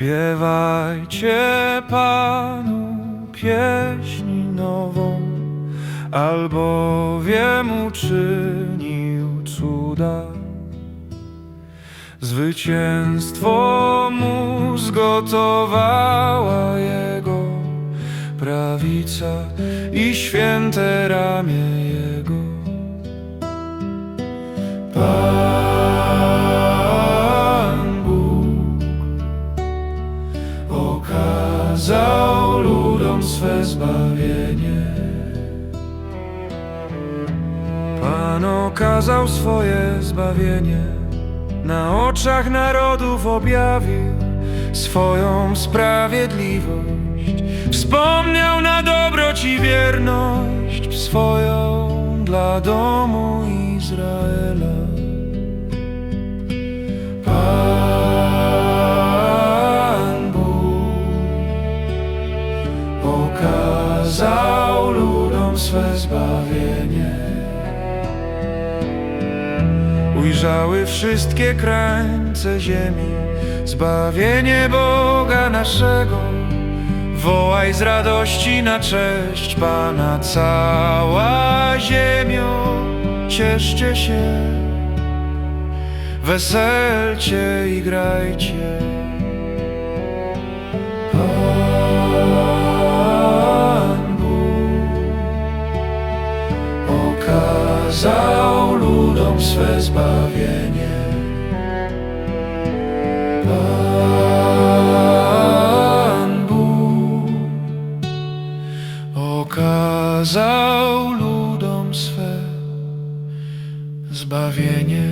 Śpiewajcie Panu pieśń nową, albowiem uczynił cuda. Zwycięstwo mu zgotowała Jego i święte ramię Jego. Pan Bóg okazał ludom swe zbawienie. Pan okazał swoje zbawienie, na oczach narodów objawił swoją sprawiedliwość. Wspomniał na dobroć i wierność swoją dla domu Izraela. Pan Bóg okazał ludom swe zbawienie. Ujrzały wszystkie krańce ziemi zbawienie Boga naszego. Wołaj z radości na cześć Pana cała ziemio, cieszcie się. Weselcie i grajcie. Pan Bóg okazał ludom swe zbawienie. Okazał ludom swe zbawienie.